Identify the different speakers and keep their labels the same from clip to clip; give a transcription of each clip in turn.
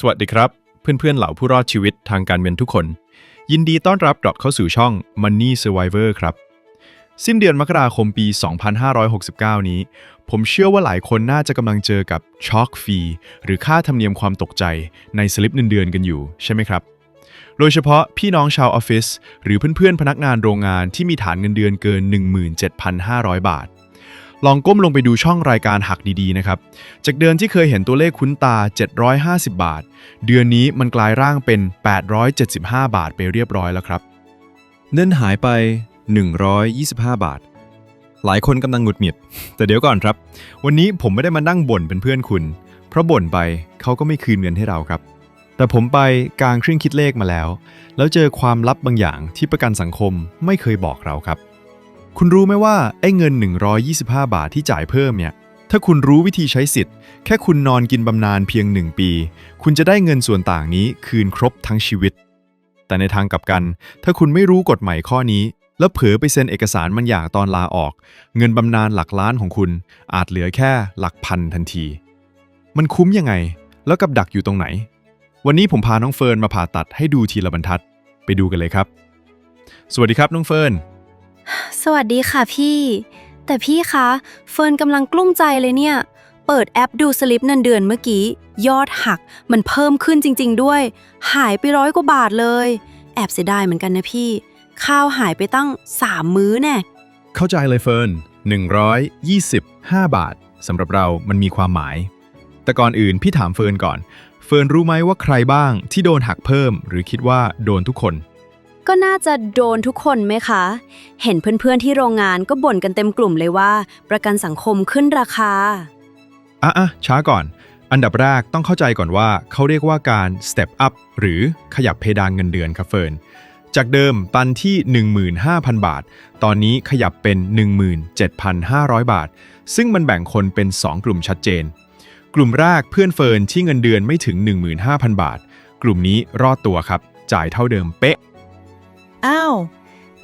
Speaker 1: สวัสดีครับ เพื่อนๆเหล่าผู้รอดชีวิตทางการเงินทุกคน ยินดีต้อนรับกลับเข้าสู่ช่อง Money Survivor ครับ สิ้นเดือนมกราคมปี 2569 นี้ ผมเชื่อว่าหลายคนน่าจะกำลังเจอกับช็อคฟรีหรือค่าธรรมเนียมความตกใจในสลิปเงินเดือนกันอยู่ ใช่ไหมครับ โดยเฉพาะพี่น้องชาวออฟฟิศหรือเพื่อนๆพนักงานโรงงานที่มีฐานเงินเดือนเกิน 17,500 บาท ลองก้มลงไปดูช่องรายการหักดีๆนะครับ จากเดือนที่เคยเห็นตัวเลขคุ้นตา 750 บาท เดือนนี้มันกลายร่างเป็น 875 บาทไปเรียบร้อยแล้วครับ
Speaker 2: เงินหายไป 125 บาท หลายคนกำลังหงุดหงิด
Speaker 1: แต่เดี๋ยวก่อนครับ วันนี้ผมไม่ได้มานั่งบ่นเป็นเพื่อนคุณ เพราะบ่นไปเขาก็ไม่คืนเงินให้เราครับ แต่ผมไปกลางเครื่องคิดเลขมาแล้ว แล้วเจอความลับบางอย่างที่ประกันสังคมไม่เคยบอกเราครับ คุณรู้ไหมว่าไอ้เงิน 125 บาทที่จ่ายเพิ่มเนี่ย ถ้าคุณรู้วิธีใช้สิทธิ์ แค่คุณนอนกินบำนาญเพียง 1 ปี คุณจะได้เงินส่วนต่างนี้คืนครบทั้งชีวิต แต่ในทางกลับกัน ถ้าคุณไม่รู้กฎหม่ข้อนี้ แล้วเผลอไปเซ็นเอกสารมันอย่างตอนลาออก เงินบำนาญหลักล้านของคุณ อาจเหลือแค่หลักพันทันที มันคุ้มยังไง แล้วกับดักอยู่ตรงไหน วันนี้ผมพาน้องเฟิร์นมาผ่าตัดให้ดูทีละบรรทัด ไปดูกันเลยครับ สวัสดีครับน้องเฟิร์น
Speaker 3: สวัสดีค่ะพี่ แต่พี่คะ เฟิร์นกำลังกลุ้มใจเลยเนี่ย เปิดแอปดูสลิปเงินเดือนเมื่อกี้ ยอดหักมันเพิ่มขึ้นจริง ๆ ด้วย หายไปร้อยกว่าบาทเลย แอบเสียดายเหมือนกันนะพี่ ข้าวหายไปตั้ง3มื้อแน่
Speaker 1: เข้าใจเลยเฟิร์น125 บาทสำหรับเรามันมีความหมาย แต่ก่อนอื่นพี่ถามเฟิร์นก่อน เฟิร์นรู้ไหมว่าใครบ้างที่โดนหักเพิ่ม หรือคิดว่าโดนทุกคน
Speaker 3: ก็น่าจะโดนทุกคนไหมคะ เห็นเพื่อนๆที่โรงงานก็บ่นกันเต็มกลุ่มเลยว่า ประกันสังคมขึ้นราคา
Speaker 1: อะอะช้าก่อน อันดับแรกต้องเข้าใจก่อนว่าเขาเรียกว่าการ step up หรือขยับเพดานเงินเดือนครับเฟิร์นจากเดิมตันที่ 15,000 บาท ตอนนี้ขยับเป็น 17,500 บาท ซึ่งมันแบ่งคนเป็น 2 กลุ่มชัดเจน กลุ่มแรกเพื่อนเฟิร์นที่เงินเดือนไม่ถึง 15,000 บาท กลุ่มนี้รอดตัวครับ จ่ายเท่าเดิมเป๊ะ
Speaker 3: อ้าว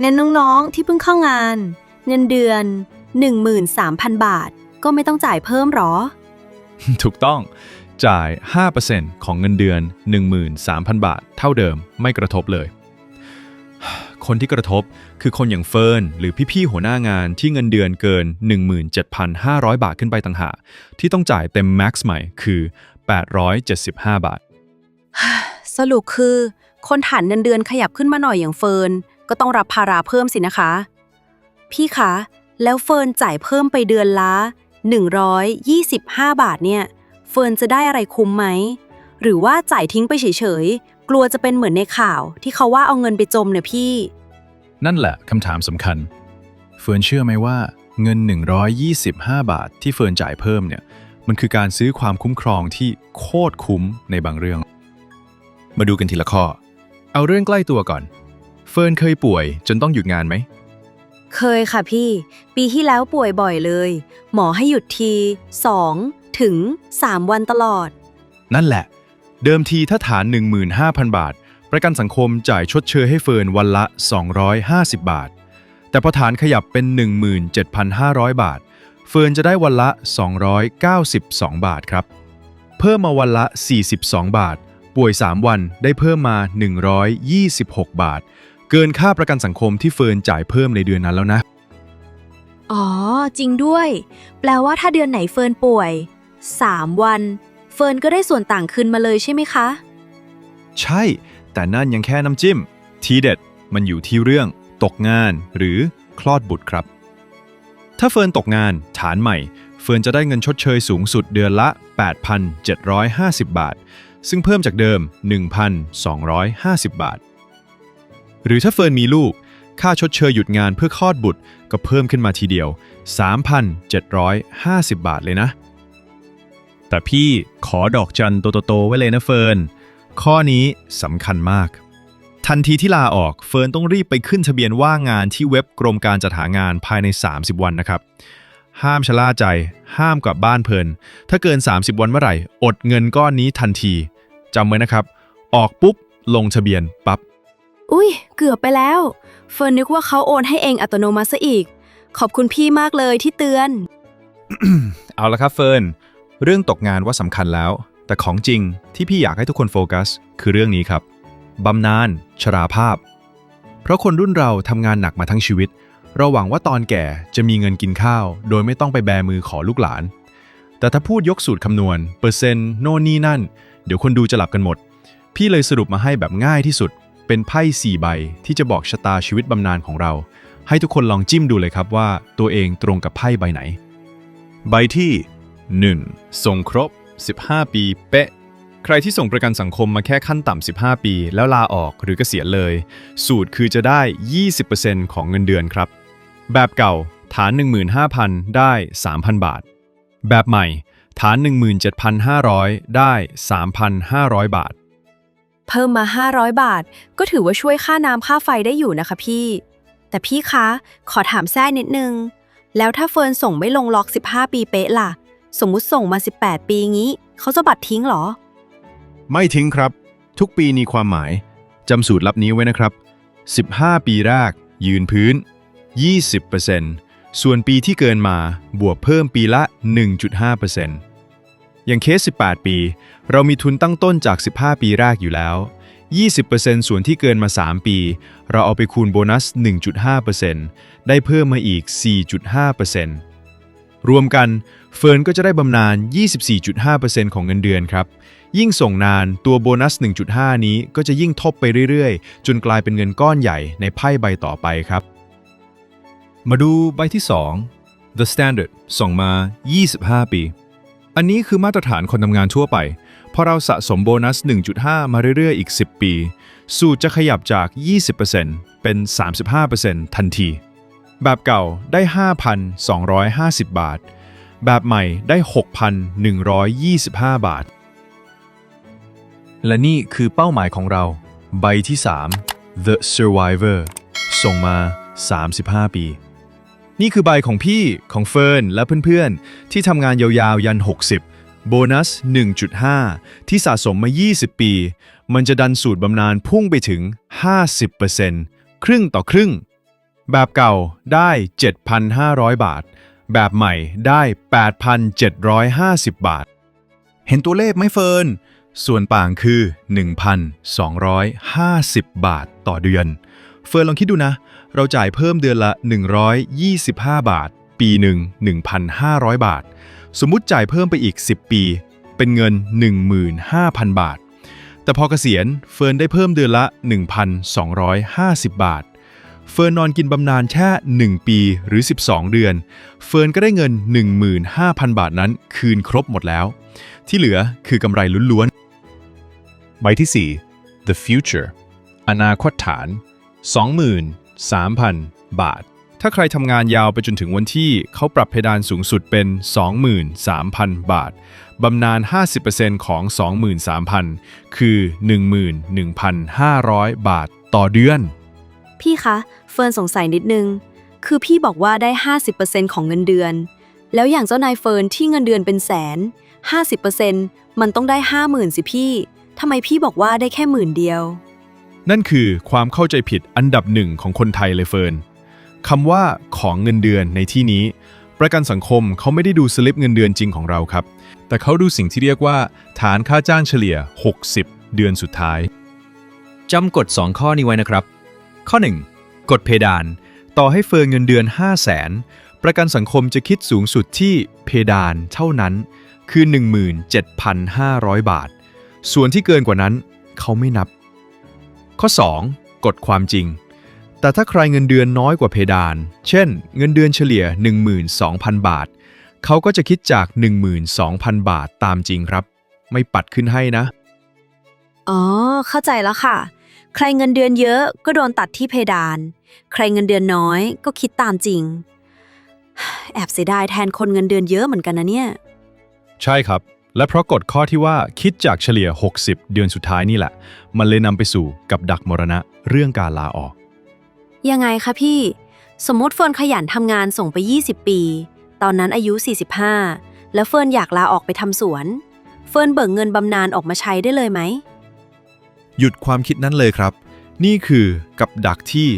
Speaker 3: เน้นน้องๆที่เพิ่งเข้างาน เงินเดือน 13,000 บาท ก็ไม่ต้องจ่ายเพิ่มหรอ
Speaker 1: ถูกต้อง จ่าย 5%ของเงินเดือน 13,000 บาท เท่าเดิมไม่กระทบเลย คนที่กระทบคือคนอย่างเฟิร์นหรือพี่ๆหัวหน้างานที่เงินเดือนเกิน 17,500 บาทขึ้นไปต่างหากที่ต้องจ่ายเต็มแม็กซ์ใหม่คือ 875 บาท
Speaker 3: สรุปคือ คนฐานเงินเดือนขยับขึ้นมาหน่อยอย่างเฟิร์นก็ต้องรับภาระเพิ่มสินะคะ พี่คะ แล้วเฟิร์นจ่ายเพิ่มไปเดือนละ125 บาทเนี่ย เฟิร์นจะได้อะไรคุ้มไหม หรือว่าจ่ายทิ้งไปเฉยๆ กลัวจะเป็นเหมือนในข่าว ที่เขาว่าเอาเงินไปจมเนี่ยพี่
Speaker 1: นั่นแหละคำถามสำคัญ เฟิร์นเชื่อไหมว่า เงิน 125 บาทที่เฟิร์นจ่ายเพิ่มเนี่ย มันคือการซื้อความคุ้มครองที่โคตรคุ้มในบางเรื่อง มาดูกันทีละข้อ เอาเรื่องใกล้ตัวก่อน เฟิร์นเคยป่วยจนต้องหยุดงานไหม
Speaker 3: เคยค่ะพี่ ปีที่แล้วป่วยบ่อยเลย หมอให้หยุดที2ถึง3วันตลอด
Speaker 1: นั่นแหละ เดิมทีถ้าฐาน 15,000 บาท ประกันสังคมจ่ายชดเชยให้เฟิร์นวันละ 250 บาท แต่พอฐานขยับเป็น 17,500 บาท เฟิร์นจะได้วันละ 292 บาทครับ เพิ่มมาวันละ 42 บาท ป่วย 3 วันได้เพิ่มมา 126 บาท เกินค่าประกันสังคมที่เฟิร์นจ่ายเพิ่มในเดือนนั้นแล้วนะ
Speaker 3: อ๋อ จริงด้วย แปลว่าถ้าเดือนไหนเฟิร์นป่วย 3 วัน เฟิร์นก็ได้ส่วนต่างคืนมาเลยใช่ไหมคะ
Speaker 1: ใช่ แต่นั่นยังแค่น้ำจิ้ม ทีเด็ดมันอยู่ที่เรื่อง ตกงานหรือคลอดบุตรครับ ถ้าเฟิร์นตกงานฐานใหม่ เฟิร์นจะได้เงินชดเชยสูงสุดเดือนละ 8,750 บาท ซึ่งเพิ่มจากเดิม 1,250 บาท หรือถ้าเฟิร์นมีลูก ค่าชดเชยหยุดงานเพื่อคลอดบุตรก็เพิ่มขึ้นมาทีเดียว 3,750 บาทเลยนะ แต่พี่ขอดอกจันโตๆไว้เลยนะเฟิร์น ข้อนี้สำคัญมาก ทันทีที่ลาออกเฟิร์นต้องรีบไปขึ้นทะเบียนว่างงานที่เว็บกรมการจัดหางานภายใน 30 วันนะครับห้ามชะล่าใจ ห้ามกลับบ้านเพลิน ถ้าเกิน 30 วันเมื่อไหร่ อดเงินก้อนนี้ทันที จำไว้นะครับ ออกปุ๊บ ลงทะเบียนปับ๊บ
Speaker 3: อุ้ยเกือบไปแล้ว เฟิร์นนึกว่าเขาโอนให้เองอัตโนมัติซะอีก ขอบคุณพี่มากเลยที่เตือน
Speaker 1: เอาละครับเฟิร์นเรื่องตกงานว่าสำคัญแล้ว แต่ของจริงที่พี่อยากให้ทุกคนโฟกัส คือเรื่องนี้ครับบำนาญชราภาพ เพราะคนรุ่นเราทำงานหนักมาทั้งชีวิต เราหวังว่าตอนแก่จะมีเงินกินข้าว โดยไม่ต้องไปแบมือขอลูกหลาน แต่ถ้าพูดยกสูตรคำนวณ เปอร์เซ็นต์โน่นนี่นั่น เดี๋ยวคนดูจะหลับกันหมด พี่เลยสรุปมาให้แบบง่ายที่สุด เป็นไพ่4ใบที่จะบอกชะตาชีวิตบำนาญของเรา ให้ทุกคนลองจิ้มดูเลยครับว่าตัวเองตรงกับไพ่ใบไหน ใบที่ 1. ส่งครบ 15 ปี เป๊ะ ใครที่ส่งประกันสังคมมาแค่ขั้นต่ำ15 ปี แล้วลาออกหรือเกษียณเลย สูตรคือจะได้ 20%ของเงินเดือนครับ แบบเก่าฐาน 15,000 ได้ 3,000 บาท แบบใหม่ ฐาน 17,500 ได้ 3,500 บาท
Speaker 3: เพิ่มมา 500 บาท ก็ถือว่าช่วยค่าน้ำค่าไฟได้อยู่นะคะพี่ แต่พี่คะ ขอถามแท้นิดนึง แล้วถ้าเฟิร์นส่งไม่ลงล็อก 15 ปีเป๊ะล่ะ สมมุติส่งมา 18 ปีงี้ เขาจะบัตรทิ้งเหรอ
Speaker 1: ไม่ทิ้งครับ ทุกปีมีความหมายจำสูตรลับนี้ไว้นะครับ 15 ปีแรก ยืนพื้น 20% ส่วนปีที่เกินมาบวกเพิ่มปีละ 1.5%อย่างเคส 18 ปี เรามีทุนตั้งต้นจาก 15 ปีแรกอยู่แล้ว 20%ส่วนที่เกินมา 3 ปี เราเอาไปคูณโบนัส 1.5%ได้เพิ่มมาอีก 4.5%รวมกัน เฟิร์นก็จะได้บำนาญ 24.5%ของเงินเดือนครับ ยิ่งส่งนานตัวโบนัส 1.5 นี้ก็จะยิ่งทบไปเรื่อยๆ จนกลายเป็นเงินก้อนใหญ่ในไพ่ใบต่อไปครับ มาดูใบที่ 2 The Standard ส่งมา 25 ปี อันนี้คือมาตรฐานคนทำงานทั่วไป พอเราสะสมโบนัส 1.5 มาเรื่อยๆ อีก 10 ปี สูตรจะขยับจาก 20%เป็น 35%ทันที แบบเก่าได้ 5,250 บาท แบบใหม่ได้ 6,125 บาท และนี่คือเป้าหมายของเรา ใบที่ 3 The Survivor ส่งมา 35 ปี นี่คือใบของพี่ของเฟิร์นและเพื่อนๆ ที่ทำงานยาวๆ ยัน 60 โบนัส 1.5 ที่สะสมมา 20 ปี มันจะดันสูตรบำนาญพุ่งไปถึง 50%ครึ่งต่อครึ่ง แบบเก่าได้ 7,500 บาท แบบใหม่ได้ 8,750 บาท เห็นตัวเลขไหมเฟิร์น ส่วนต่างคือ 1,250 บาทต่อเดือน เฟิร์นลองคิดดูนะ เราจ่ายเพิ่มเดือนละ 125 บาท ปีหนึ่ง1,500 บาท สมมุติจ่ายเพิ่มไปอีก 10 ปี เป็นเงิน 15,000 บาท แต่พอเกษียณเฟิร์นได้เพิ่มเดือนละ 1,250 บาท เฟิร์นนอนกินบำนาญแค่ 1 ปีหรือ 12 เดือน เฟิร์นก็ได้เงิน 15,000 บาทนั้นคืนครบหมดแล้ว ที่เหลือคือกำไรล้วนๆใบที่ 4 The Future อนาคตฐาน 3,000 บาท ถ้าใครทำงานยาวไปจนถึงวันที่เขาปรับเพดานสูงสุดเป็น 23,000 บาท บำนาญ 50%ของ 23,000 คือ 11,500 บาทต่อเดือน
Speaker 3: พี่คะ เฟิร์นสงสัยนิดนึง คือพี่บอกว่าได้ 50%ของเงินเดือน แล้วอย่างเจ้านายเฟิร์นที่เงินเดือนเป็นแสน 50%มันต้องได้ 50,000 สิพี่ทำไมพี่บอกว่าได้แค่หมื่นเดียว
Speaker 1: นั่นคือความเข้าใจผิดอันดับหนึ่งของคนไทยเลยเฟิร์นคำว่าของเงินเดือนในที่นี้ ประกันสังคมเขาไม่ได้ดูสลิปเงินเดือนจริงของเราครับ แต่เขาดูสิ่งที่เรียกว่า ฐานค่าจ้างเฉลี่ย 60 เดือนสุดท้าย
Speaker 2: จำกฎ 2 ข้อนี้ไว้นะครับ ข้อ 1 กฎเพดาน
Speaker 1: ต่อให้เฟิร์นเงินเดือน 5 0 0แสนประกันสังคมจะคิดสูงสุดที่เพดานเท่านั้น คือ 17,500 บาท ส่วนที่เกินกว่านั้น เขาไม่นับ ข้อ 2 กฎความจริง แต่ถ้าใครเงินเดือนน้อยกว่าเพดาน เช่น เงินเดือนเฉลี่ย 12,000 บาท เขาก็จะคิดจาก 12,000 บาทตามจริงครับ ไม่ปัดขึ้นให้นะ
Speaker 3: อ๋อ เข้าใจแล้วค่ะ ใครเงินเดือนเยอะก็โดนตัดที่เพดาน ใครเงินเดือนน้อยก็คิดตามจริง แอบเสียดายแทนคนเงินเดือนเยอะเหมือนกันนะเนี่ย
Speaker 1: ใช่ครับ และเพราะกฎข้อที่ว่าคิดจากเฉลี่ย 60 เดือนสุดท้ายนี่แหละ มันเลยนำไปสู่กับดักมรณะเรื่องการลาออก
Speaker 3: ยังไงคะพี่ สมมติเฟิร์นขยันทำงานส่งไป 20 ปี ตอนนั้นอายุ 45 แล้วเฟิร์นอยากลาออกไปทำสวน เฟิร์นเบิกเงินบำนาญออกมาใช้ได้เลยไหม
Speaker 1: หยุดความคิดนั้นเลยครับ นี่คือกับดักที่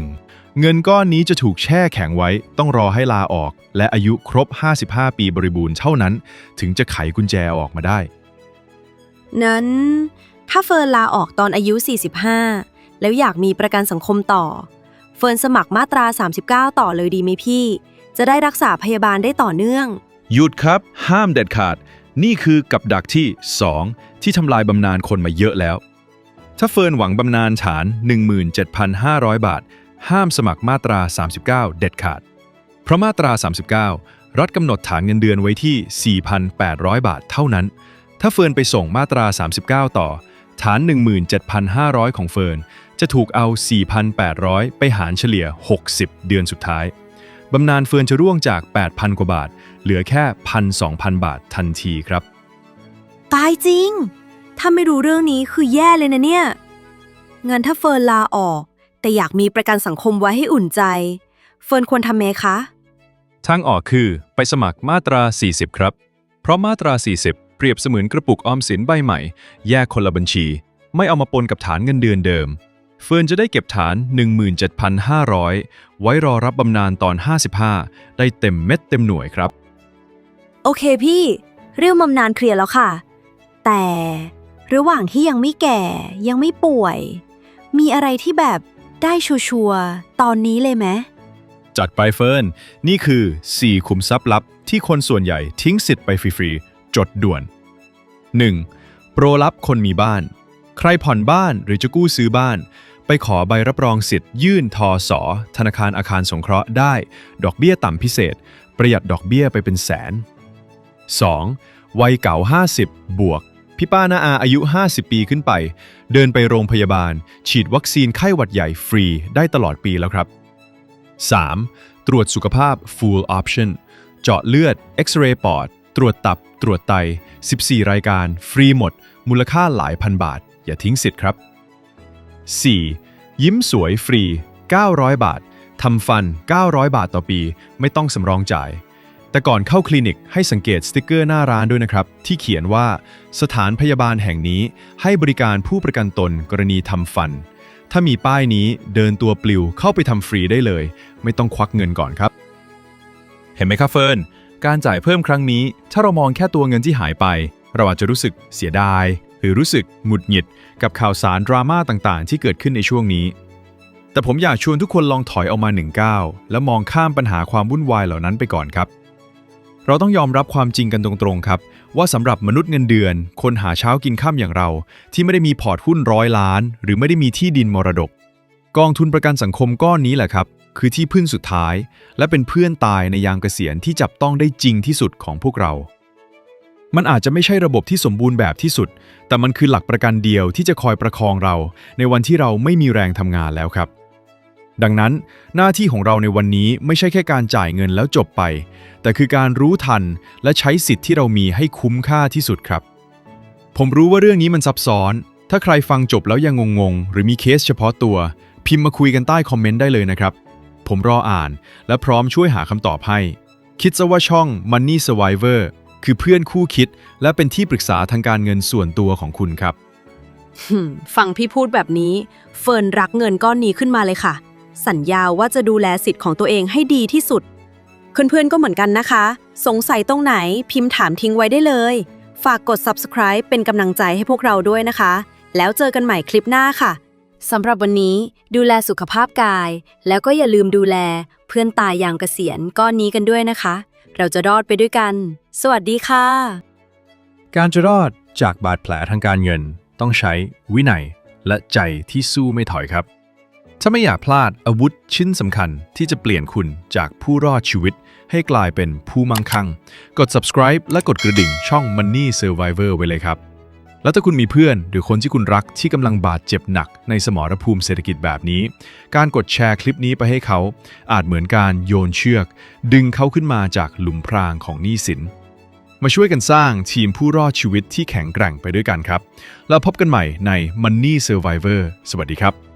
Speaker 1: 1. เงินก้อนนี้จะถูกแช่แข็งไว้ต้องรอให้ลาออก และอายุครบ 55 ปีบริบูรณ์เท่านั้น ถึงจะไขกุญแจออกมาได้
Speaker 3: นั้น ถ้าเฟิร์นลาออกตอนอายุ 45 แล้วอยากมีประกันสังคมต่อ เฟิร์นสมัครมาตรา 39 ต่อเลยดีไหมพี่ จะได้รักษาพยาบาลได้ต่อเนื่อง
Speaker 1: หยุดครับ ห้ามเด็ดขาด นี่คือกับดักที่ 2 ที่ทำลายบำนาญคนมาเยอะแล้ว ถ้าเฟิร์นหวังบำนาญฐาน 17,500 บาท ห้ามสมัครมาตรา 39 เด็ดขาด เพราะมาตรา 39 รัฐกำหนดฐานเงินเดือนไว้ที่ 4,800 บาทเท่านั้น ถ้าเฟิร์นไปส่งมาตรา 39 ต่อ ฐาน 17,500 ของเฟิร์น จะถูกเอา 4,800 ไปหารเฉลี่ย 60 เดือนสุดท้ายบำนาญเฟิร์นจะร่วงจาก 8,000 กว่าบาท เหลือแค่1,200บาททันทีครับ
Speaker 3: ตายจริง ถ้าไม่รู้เรื่องนี้คือแย่เลยนะเนี่ย เงั้นถ้าเฟิร์นลาออก แต่อยากมีประกันสังคมไว้ให้อุ่นใจ เฟิร์นควรทำเมคะ
Speaker 1: ทางออกคือไปสมัครมาตรา 40 ครับ เพราะมาตรา 40 เปรียบเสมือนกระปุกออมสินใบใหม่ แยกคนละบัญชี ไม่เอามาปนกับฐานเงินเดือนเดิม เฟิร์นจะได้เก็บฐาน 17,500 ไว้รอรับบำนาญตอน 55 ได้เต็มเม็ดเต็มหน่วยครับ
Speaker 3: โอเคพี่ เรื่องบำนาญเคลียร์แล้วค่ะ แต่ระหว่างที่ยังไม่แก่ยังไม่ป่วย มีอะไรที่แบบได้ชัวร์ๆตอนนี้เลยไหม
Speaker 1: จัดไปเฟิร์นนี่คือ 4 ขุมทรัพย์ลับที่คนส่วนใหญ่ทิ้งสิทธิ์ไปฟรีๆ จดด่วน 1. โปรลับคนมีบ้าน ใครผ่อนบ้านหรือจะกู้ซื้อบ้าน ไปขอใบรับรองสิทธิ์ยื่นทอสอธนาคารอาคารสงเคราะห์ได้ ดอกเบี้ยต่ำพิเศษ ประหยัดดอกเบี้ยไปเป็นแสน 2. วัยเก่า 50 บวก พี่ป้านาอาอายุ 50 ปีขึ้นไป เดินไปโรงพยาบาล ฉีดวัคซีนไข้หวัดใหญ่ฟรีได้ตลอดปีแล้วครับ 3. ตรวจสุขภาพ full option เจาะเลือด เอ็กซเรย์ปอด ตรวจตับ ตรวจไต 14 รายการ ฟรีหมด มูลค่าหลายพันบาท อย่าทิ้งสิทธิ์ครับ 4. ยิ้มสวยฟรี 900 บาท ทำฟัน 900 บาทต่อปี ไม่ต้องสำรองจ่าย แต่ก่อนเข้าคลินิกให้สังเกตสติกเกอร์หน้าร้านด้วยนะครับ ที่เขียนว่า สถานพยาบาลแห่งนี้ให้บริการผู้ประกันตนกรณีทำฟัน ถ้ามีป้ายนี้เดินตัวปลิวเข้าไปทำฟรีได้เลย ไม่ต้องควักเงินก่อนครับ เห็นไหมครับเฟิร์นการจ่ายเพิ่มครั้งนี้ ถ้าเรามองแค่ตัวเงินที่หายไป เราอาจจะรู้สึกเสียดาย หรือรู้สึกหงุดหงิด กับข่าวสารดราม่าต่างๆ ที่เกิดขึ้นในช่วงนี้ แต่ผมอยากชวนทุกคนลองถอยออกมาหนึ่งก้าวแล้วมองข้ามปัญหาความวุ่นวายเหล่านั้นไปก่อนครับ เราต้องยอมรับความจริงกันตรงๆครับ ว่าสำหรับมนุษย์เงินเดือน คนหาเช้ากินข้ามอย่างเรา ที่ไม่ได้มีพอร์ตหุ้นร้อยล้าน หรือไม่ได้มีที่ดินมรดก กองทุนประกันสังคมก้อนนี้แหละครับ คือที่พึ่งสุดท้าย และเป็นเพื่อนตายในยามเกษียณที่จับต้องได้จริงที่สุดของพวกเรา มันอาจจะไม่ใช่ระบบที่สมบูรณ์แบบที่สุด แต่มันคือหลักประกันเดียวที่จะคอยประคองเรา ในวันที่เราไม่มีแรงทำงานแล้วครับ ดังนั้นหน้าที่ของเราในวันนี้ไม่ใช่แค่การจ่ายเงินแล้วจบไป แต่คือการรู้ทันและใช้สิทธิ์ที่เรามีให้คุ้มค่าที่สุดครับ ผมรู้ว่าเรื่องนี้มันซับซ้อน ถ้าใครฟังจบแล้วยังงงๆ หรือมีเคสเฉพาะตัว พิมพ์มาคุยกันใต้คอมเมนต์ได้เลยนะครับ ผมรออ่านและพร้อมช่วยหาคำตอบให้ คิดซะว่าช่อง Money Survivor คือเพื่อนคู่คิด และเป็นที่ปรึกษาทางการเงินส่วนตัวของคุณครับ
Speaker 3: ฟังพี่พูดแบบนี้ เฟิร์นรักเงินก้อนนี้ขึ้นมาเลยค่ะ สัญญาว่าจะดูแลสิทธิ์ของตัวเองให้ดีที่สุด เพื่อนๆก็เหมือนกันนะคะ สงสัยตรงไหนพิมพ์ถามทิ้งไว้ได้เลย ฝากกด subscribe เป็นกำลังใจให้พวกเราด้วยนะคะ แล้วเจอกันใหม่คลิปหน้าค่ะสำหรับวันนี้ดูแลสุขภาพกาย แล้วก็อย่าลืมดูแล เพื่อนตายอย่ามเกษียณก้อนนี้กันด้วยนะคะ เราจะรอดไปด้วยกัน สวัสดีค่ะ
Speaker 1: การจะรอดจากบาดแผลทางการเงิน ต้องใช้วินัยและใจที่สู้ไม่ถอยครับ ถ้าไม่อยากพลาดอาวุธชิ้นสำคัญที่จะเปลี่ยนคุณจากผู้รอดชีวิต ให้กลายเป็นผู้มั่งคั่ง กด subscribe และกดกระดิ่งช่อง Money Survivor ไว้เลยครับ แล้วถ้าคุณมีเพื่อนหรือคนที่คุณรักที่กำลังบาดเจ็บหนักในสมรภูมิเศรษฐกิจแบบนี้ การกดแชร์คลิปนี้ไปให้เขา อาจเหมือนการโยนเชือก ดึงเขาขึ้นมาจากหลุมพรางของหนี้สิน มาช่วยกันสร้างทีมผู้รอดชีวิตที่แข็งแกร่งไปด้วยกันครับ แล้วพบกันใหม่ใน Money Survivor สวัสดีครับ